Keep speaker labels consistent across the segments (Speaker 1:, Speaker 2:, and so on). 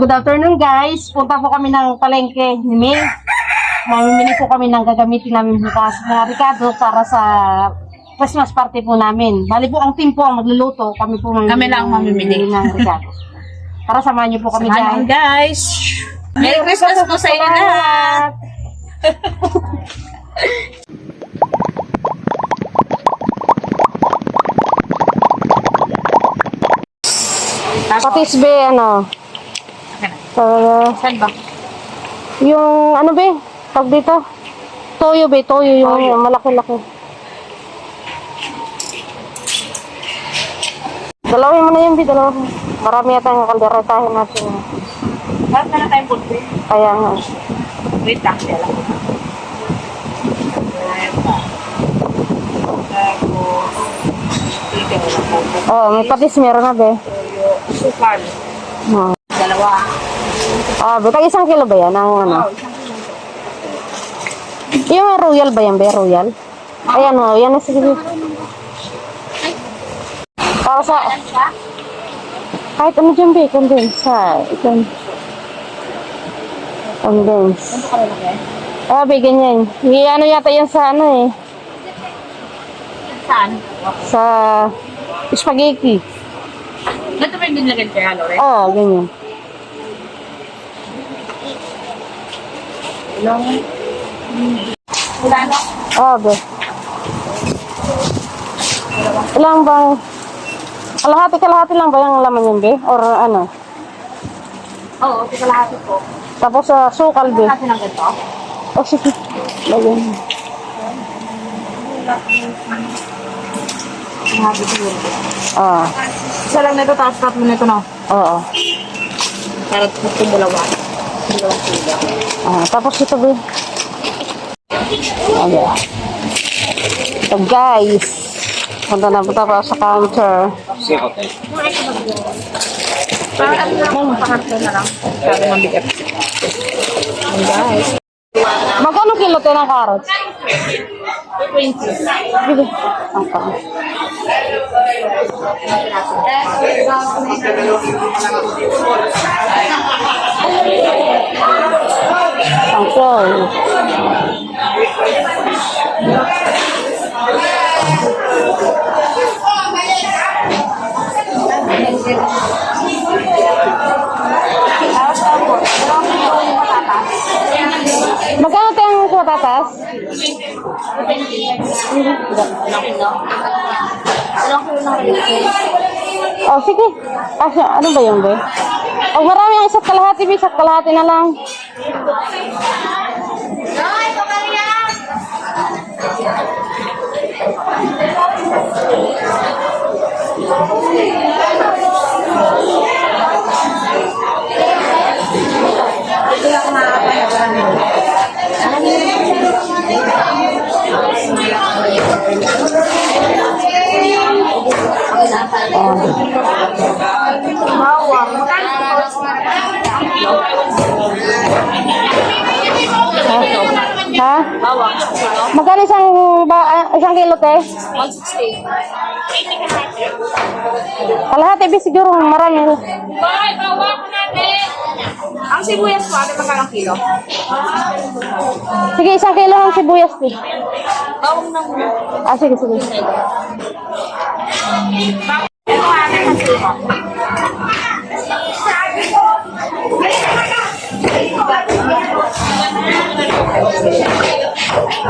Speaker 1: Good afternoon guys. Punta po kami ng palengke ni May. Mamimili po kami ng gagamitin namin bukas na Ricardo para sa Christmas party po namin. Bali po ang team po ang magluluto. Kami po mamimili
Speaker 2: Kami lang ang mamimili.
Speaker 1: ng Ricardo. Para samahan niyo po kami
Speaker 2: Samahan
Speaker 1: dyan.
Speaker 2: guys. Merry Christmas po sa inyo lahat.
Speaker 1: Patis be, ano? Uh,
Speaker 2: Saan ba?
Speaker 1: yung ano be? Tag dito? Toyo be, toyo yung
Speaker 2: Toyo.
Speaker 1: malaki-laki. Dalawin mo na yun, be, dalawa. Marami yata yung kalderetahin natin.
Speaker 2: Saan na tayong pulpo?
Speaker 1: Kaya nga.
Speaker 2: Wait lang, kaya lang.
Speaker 1: Oh, may patis meron na, be.
Speaker 2: Sukal.
Speaker 1: Oh.
Speaker 2: Dalawa.
Speaker 1: Ah, be, tag isang kilo ba yan? Ang ano? Yung royal ba yan, be? Royal? Ayan, oh. Yan na, sige. Para sa... Kahit ano dyan, be. Condense. Ito. Condense. Ah, be, ganyan. Ano yata yan sa ano eh.
Speaker 2: Saan?
Speaker 1: Sa... Spaghetti.
Speaker 2: Ito ba yung dinilagay kay Lore?
Speaker 1: Oh, ganyan.
Speaker 2: Ilang? Wala na.
Speaker 1: Ah, be. Ilang bang... Kalahati-kalahati lang ba yung laman yun, be? Or ano?
Speaker 2: Oo, tika lahat po.
Speaker 1: Tapos sa sukal, be.
Speaker 2: Kasi ng ganito.
Speaker 1: Oh, sige. Lagyan mo. Ah,
Speaker 2: Isa lang nito, tapos tatlo na.
Speaker 1: oo.
Speaker 2: Para ito dalawa.
Speaker 1: Ah, tapos ito, be. Okay. So, guys. Punta na punta pa sa counter.
Speaker 2: Guys.
Speaker 1: Magkano kilo tayo ng carrots?
Speaker 2: 20.
Speaker 1: Sige. Okay. Okay. Oh, sige. Kasi, ano ba yung be? Oh, marami ang isa't kalahati, be. Isa't kalahati na lang. Ha?
Speaker 2: Bawang.
Speaker 1: Magkano isang, ba, ah, isang kilo, te?
Speaker 2: 160.
Speaker 1: Kalahati, be. Siguro marami.
Speaker 2: Bye! Bawang natin! Ang sibuyas po, ate magkano kilo?
Speaker 1: Sige, isang kilo ang sibuyas, be.
Speaker 2: Bawang na.
Speaker 1: Ah, sige, sige.
Speaker 2: Ito ate
Speaker 1: Two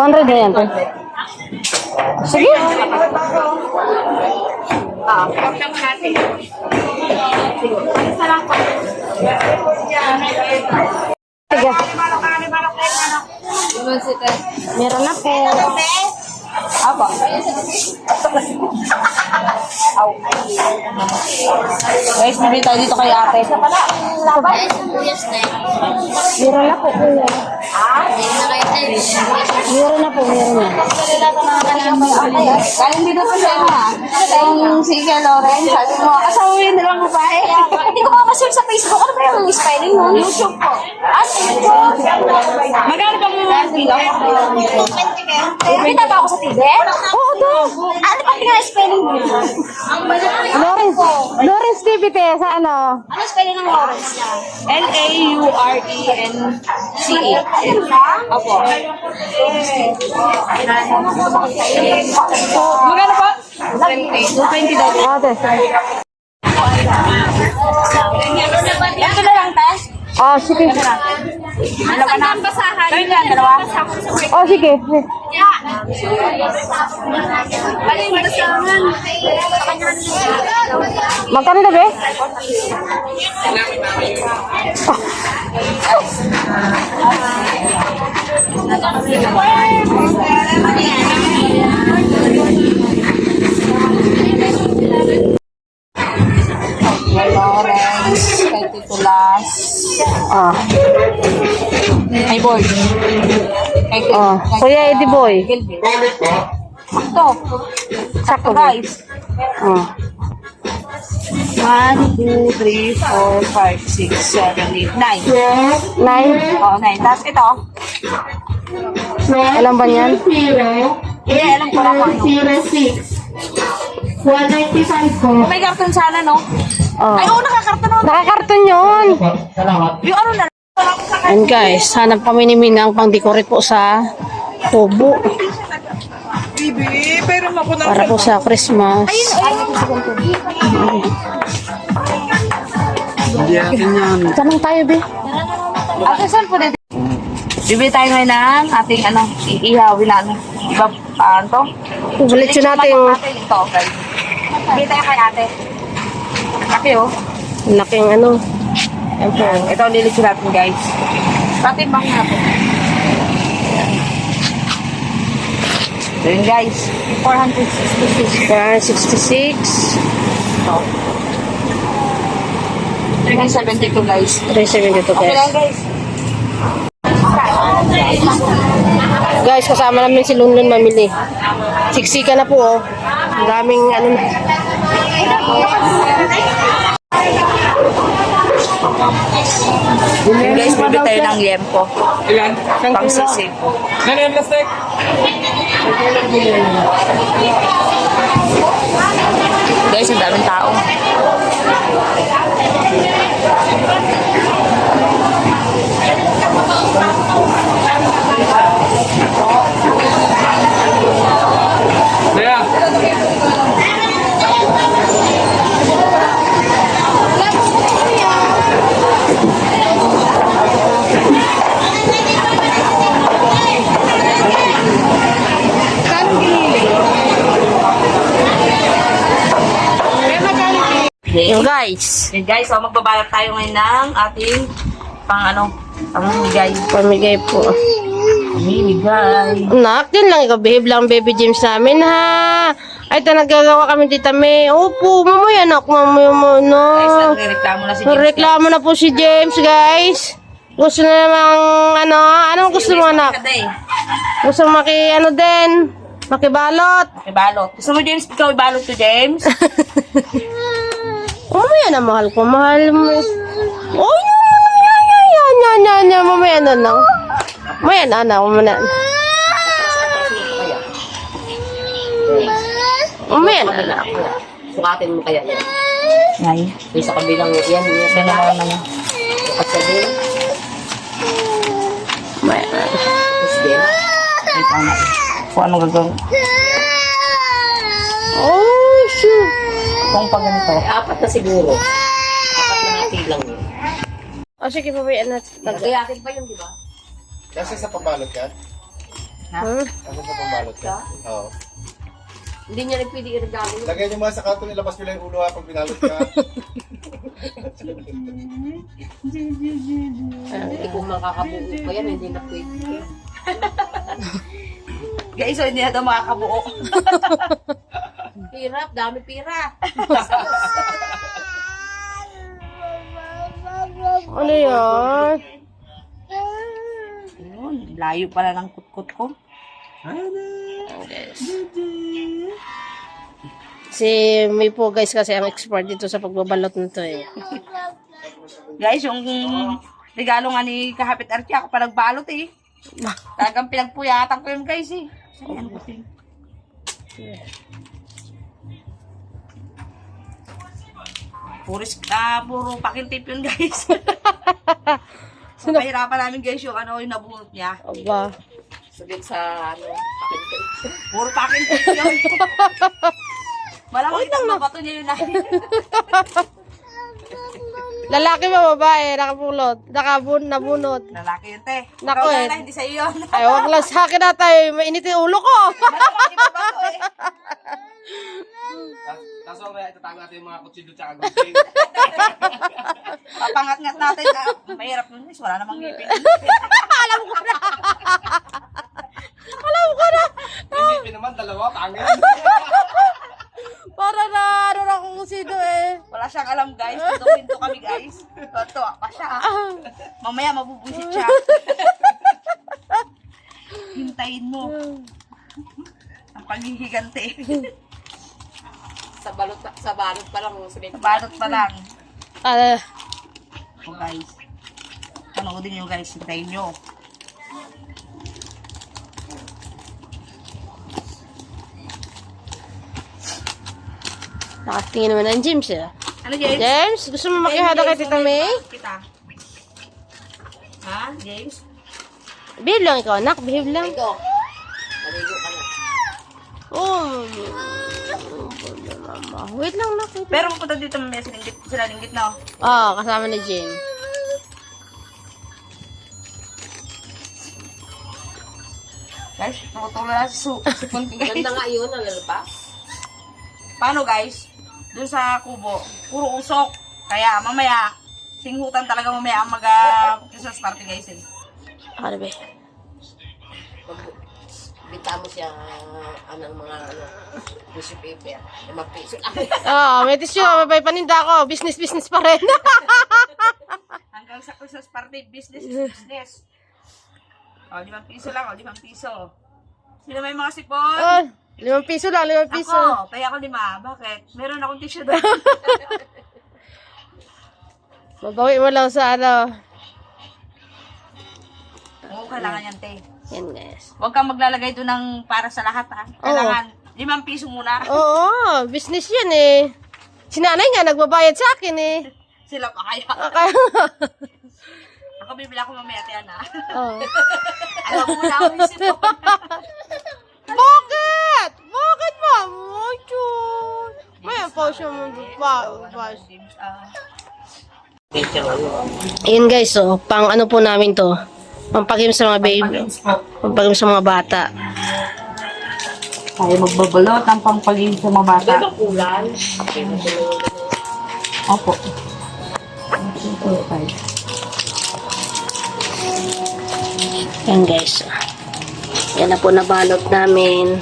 Speaker 1: hundred na yan. Sige.
Speaker 2: Ah, natin. Isa lang po.
Speaker 1: Sige. Meron na po.
Speaker 2: Aba. Guys, bibili tayo dito kay ate. Isa pala.
Speaker 1: Meron na po. Meron na po, meron na.
Speaker 2: Galing dito pa sa inyo ha. Yung si Kuya Lauren, sabi mo, kasawin na lang babae.
Speaker 3: Hindi ko makasearch sa Facebook. Ano ba yung spelling mo? YouTube po. Ah, YouTube.
Speaker 2: Magkano ba mo mga kilo?
Speaker 3: Kita ba ako sa TV? Oo, to. Ano pa tingnan spelling mo?
Speaker 1: Lawrence, Lawrence TV te, sa ano?
Speaker 3: Ano spelling ng Lawrence?
Speaker 2: L-A-U-R-E-N-C-E. Opo. Magkano po? 220 daw.
Speaker 1: Ate.
Speaker 3: Ito na lang, Tess.
Speaker 1: Oh, sige.
Speaker 3: Dalawa na. Basahan.
Speaker 2: Dalawa?
Speaker 1: Oh, sige.
Speaker 3: Basahan.
Speaker 1: Magkano na?
Speaker 2: Kay Lawrence, kay Titulas,
Speaker 1: Ah,
Speaker 2: kay Boy.
Speaker 1: Ah. Kuya Eddie Boy.
Speaker 2: Ito.
Speaker 1: Sakto,
Speaker 2: Guys.
Speaker 1: Ah.
Speaker 2: 1, 2, 3, 4, 5, 6, 7, 8, 9.
Speaker 1: Nine.
Speaker 2: Oh, 9. Tapos ito.
Speaker 1: Alam ba niyan?
Speaker 2: Hindi, alam ko lang kung ano.
Speaker 4: 195 po.
Speaker 2: May karton sana, no?
Speaker 1: Oh.
Speaker 2: Ay, oo, nakakarton ako.
Speaker 1: Nakakarton yun.
Speaker 2: Yung ano na.
Speaker 1: And guys, hanap kami ni Minang pang decorate po sa tubo.
Speaker 2: Bibi, pero ako na.
Speaker 1: Para po sa Christmas. Tanong tayo, be.
Speaker 2: Ate, saan po dito? Bibili tayo ngayon ng ating ano, iihawin na ano. Iba, ah, ano to?
Speaker 1: Ulit yun natin.
Speaker 2: Natin ito, guys. Bibili tayo kay ate. Laki, oh.
Speaker 1: Laking ano. Yan po.
Speaker 2: Ito ang lilitsin natin, guys. Patimbang natin. So yun, guys. 466.
Speaker 1: 166.
Speaker 2: Ito. 372, guys.
Speaker 1: 372
Speaker 2: Okay lang,
Speaker 1: guys.
Speaker 2: guys.
Speaker 1: Guys, kasama namin si Lunlun mamili. Siksika na po, oh. Ang daming ano na.
Speaker 2: Yun, guys, bibili tayo ng liempo.
Speaker 5: Ilan?
Speaker 2: Pang sisig.
Speaker 5: Nani ang plastic?
Speaker 2: Guys, ang daming tao.
Speaker 1: Yung guys,
Speaker 2: Yun, guys, so magbabalot tayo ngayon ng ating pang ano, pamimigay.
Speaker 1: pamigay po.
Speaker 2: Pamimigay.
Speaker 1: Nak, din lang ikaw, behave lang baby James namin ha. Ay, ito nagagawa kami tita May. Opo, mamaya anak, mamaya mo
Speaker 2: Guys,
Speaker 1: na.
Speaker 2: nagre-reklamo na si James.
Speaker 1: Reklamo na po si James, guys. Gusto na namang, ano, anong gusto mo anak? Gusto mo maki, ano din? Makibalot.
Speaker 2: May balot. Gusto mo, James, ikaw ibalot to, James?
Speaker 1: Mamaya na, mahal ko. Mahal mo. Oh, yan, yan, yan, yan, yan, yan, yan. Mamaya na lang. Mamaya na, anak. Mamaya na. Mamaya na, anak.
Speaker 6: Sukatin mo kaya yan.
Speaker 2: Ngay.
Speaker 6: Yung sa kabilang yan, yan
Speaker 2: Yan
Speaker 6: sa
Speaker 2: na lang naman.
Speaker 6: sukat sa din.
Speaker 1: Mamaya na.
Speaker 6: Tapos din.
Speaker 2: Lang natin. Kung ano gagawin.
Speaker 1: Oh.
Speaker 2: Kung pag ganito.
Speaker 6: Apat na siguro. Apat na hati lang yun.
Speaker 1: Oh, sige, mamaya na.
Speaker 6: Nagayakin pa yun, di ba?
Speaker 5: kasi sa pambalot ka?
Speaker 1: Hmm?
Speaker 5: Kasi sa pambalot ka? Oo.
Speaker 6: Hindi niya rin pwede i-regalo yun.
Speaker 5: Lagay niyo mga sa karton, ilabas nyo lang yung ulo ha pag binalot ka.
Speaker 6: Hindi kung makakabuo pa yan, hindi na pwede.
Speaker 2: Guys, so hindi na ito makakabuo.
Speaker 6: Hirap, dami pira.
Speaker 1: Ano yan?
Speaker 2: Yun, layo pala ng kutkot ko.
Speaker 1: Si May po guys kasi ang expert dito sa pagbabalot nito eh.
Speaker 2: Guys, yung regalo nga ni Kahapit Archie, ako pa nagbalot eh. Talagang pinagpuyatan ko yun guys eh. Ayan, kasi. Puris, ah, puro pakintip yun guys. so, pahirapan namin guys yung ano, yung nabunot niya.
Speaker 1: Aba.
Speaker 6: Sulit sa ano.
Speaker 2: Puro pakintip yun. Malamang itang mabato niya yun ah.
Speaker 1: Lalaki ba babae? Nakapulot? Nakabun, nabunot?
Speaker 2: Lalaki yun, te.
Speaker 1: Nako, eh.
Speaker 2: Hindi sa'yo yun.
Speaker 1: Ay, wag lang sa akin na tayo. Mainit yung ulo ko.
Speaker 2: Malamang iba ba
Speaker 5: Kaso kaya itatago natin yung mga kutsilyo tsaka gunting.
Speaker 2: Papangat-ngat natin. Ah, mahirap nun guys. Wala namang ngipin.
Speaker 5: Yung ngipin naman, dalawa, pangit.
Speaker 1: Para na, ano na kung sino eh.
Speaker 2: Wala siyang alam guys. Pinto-pinto kami guys. Tuwa pa siya. ah. Mamaya mabubusit siya. Hintayin mo. Ang paghihigante.
Speaker 6: Sa balot, sa balot pa lang. Sulit.
Speaker 2: Balot pa lang.
Speaker 1: Ah,
Speaker 2: O guys. Panoodin nyo guys. Hintayin nyo.
Speaker 1: nakatingin naman ang James eh.
Speaker 2: Ano James?
Speaker 1: James, gusto mo makihada kay Tita May?
Speaker 2: Kita. Ha? James?
Speaker 1: Behave lang ikaw, anak. Behave lang.
Speaker 6: Ito. Maligo ka na.
Speaker 1: Oh. Mama. Wait lang, nak. Wait.
Speaker 2: Pero mapunta dito mamaya sila linggit, sila linggit na. oh.
Speaker 1: Ah, kasama ni Jim.
Speaker 2: Guys, tutulo na sa su- sipon ko guys.
Speaker 6: Ganda nga yun, ang lalabas.
Speaker 2: Paano guys? Doon sa kubo, puro usok. Kaya mamaya, singhutan talaga mamaya ang mag-Christmas party guys eh.
Speaker 1: Ano ba?
Speaker 6: Bita mo siya, anong mga ano, tissue paper. Limang piso.
Speaker 1: Ah, may tissue. May paninda ako. Business, business pa rin.
Speaker 2: Hanggang sa Christmas party, business business. O, limang piso lang, o, limang piso. Sino may mga sipon?
Speaker 1: oh, limang piso lang, limang piso.
Speaker 2: Ako, kaya ako lima. Bakit? Meron akong tissue doon.
Speaker 1: Mabawi mo lang sa ano.
Speaker 2: Oo, kailangan yan, te.
Speaker 1: Yan, guys.
Speaker 2: Huwag kang maglalagay doon ng para sa lahat, ha? Kailangan limang piso muna.
Speaker 1: Oo, business yan eh. Si nanay nga, nagbabayad sa akin eh.
Speaker 2: Sila pa kaya.
Speaker 1: Kaya,
Speaker 2: Ako bibila ko mamaya, te, na.
Speaker 1: oh.
Speaker 2: Alam mo na ako yung sipon.
Speaker 1: Bakit? Bakit ba? Mocho. May pa siya mo pa.
Speaker 2: Ah.
Speaker 1: Ayun guys, so, pang ano po namin to. Pampagim sa mga baby. Pampagim sa mga bata.
Speaker 2: Tayo magbabalot ng pangpagin sa mga bata.
Speaker 6: Ito kulay.
Speaker 2: Opo.
Speaker 1: Yan guys. Yan na po nabalot namin.